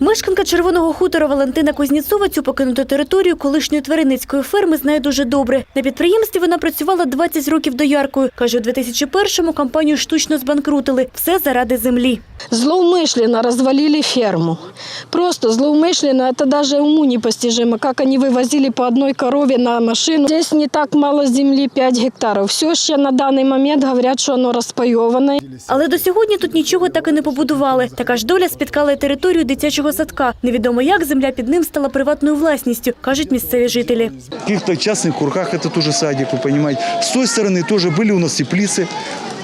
Мешканка червоного хутора Валентина Кузніцова цю покинуту територію колишньої тваринницької ферми знає дуже добре. На підприємстві вона працювала 20 років дояркою. Каже, у 2001-му компанію штучно збанкрутили. Все заради землі. Злоумышленно развалили ферму. Просто злоумышленно, это даже уму непостижимо, как они вывозили по одной корове на машину. Здесь не так мало земли, 5 гектаров. Все ще на данный момент говорят, что оно распайовано. Але до сьогодні тут нічого так і не побудували. Така ж доля спіткала й територію дитячого садка. Невідомо як земля під ним стала приватною власністю, кажуть місцеві жителі. В каких-то частных курках это тоже садик, вы понимаете. С той стороны тоже были у нас теплицы.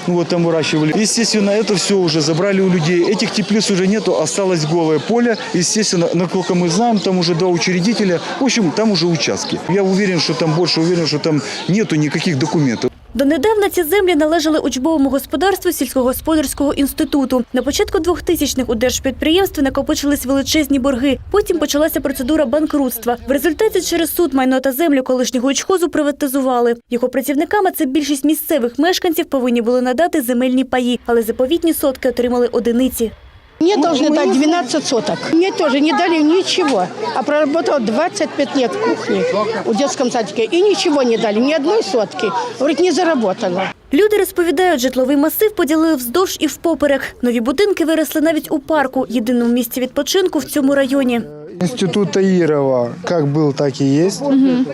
Ну вот там выращивали. Естественно, это все уже забрали у людей. Этих теплиц уже нету, осталось голое поле. Естественно, насколько мы знаем, там уже два учредителя. В общем, там уже участки. Я уверен, что там больше, уверен, что там нету никаких документов. Донедавна ці землі належали учбовому господарству сільськогосподарського інституту. На початку 2000-х у держпідприємстві накопичились величезні борги. Потім почалася процедура банкрутства. В результаті через суд майно та землю колишнього учхозу приватизували. Його працівниками це більшість місцевих мешканців повинні були надати земельні паї, але заповітні сотки отримали одиниці. Мне должны дать 12 соток. Мне тоже не дали ничего. А проработала 25 лет в кухне у детском садике. И ничего не дали, ни одной сотки. Говорит, не заработала. Люди розповідають, житловий масив поділили вздовж і впоперек. Нові будинки виросли навіть у парку, єдиному місці відпочинку в цьому районі. Институт Таирова как был, так и есть.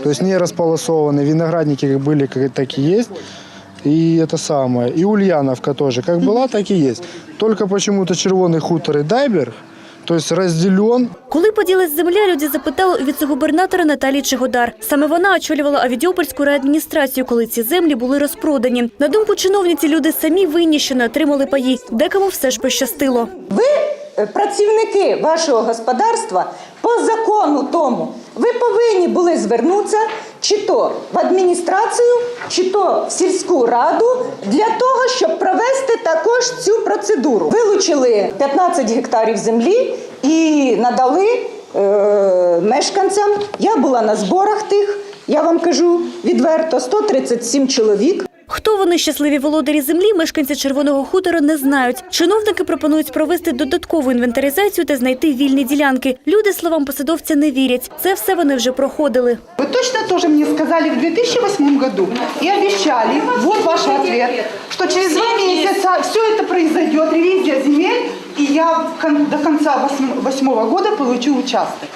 То есть не располосованы. Виноградники как были, как так и есть. И это самое. И Ульяновка тоже. Как была, так и есть. Только почему-то Червоный хутор и Дайберг, то есть разделен. Коли поділась земля, люди запитали у віцегубернатора Наталії Чигодар. Саме вона очолювала Авідіопольську реадміністрацію, коли ці землі були розпродані. На думку чиновниці, люди самі винні, що не отримали паї. Декому все ж пощастило. Ви, е, працівники вашого господарства, по закону тому, ви повинні були звернутися чи то в адміністрацію, чи то в сільську раду для того, щоб провести також цю процедуру. Вилучили 15 гектарів землі і надали е, мешканцям. Я була на зборах тих, я вам кажу відверто, 137 чоловік. Хто вони щасливі володарі землі, мешканці Червоного хутора не знають. Чиновники пропонують провести додаткову інвентаризацію та знайти вільні ділянки. Люди словам посадовця не вірять. Це все вони вже проходили. Вы точно тоже мне сказали в 2008 году и обещали, вот ваш ответ, что через два месяца все это произойдет, ревизия земель, и я до конца 2008 года получу участок.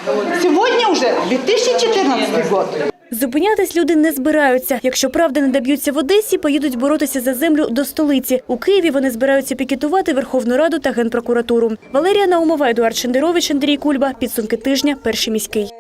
Сегодня уже 2014 год. Зупинятись люди не збираються. Якщо правди не доб'ються в Одесі, поїдуть боротися за землю до столиці. У Києві вони збираються пікетувати Верховну Раду та Генпрокуратуру. Валерія Наумова, Едуард Шендерович, Андрій Кульба. Підсумки тижня. Перший міський.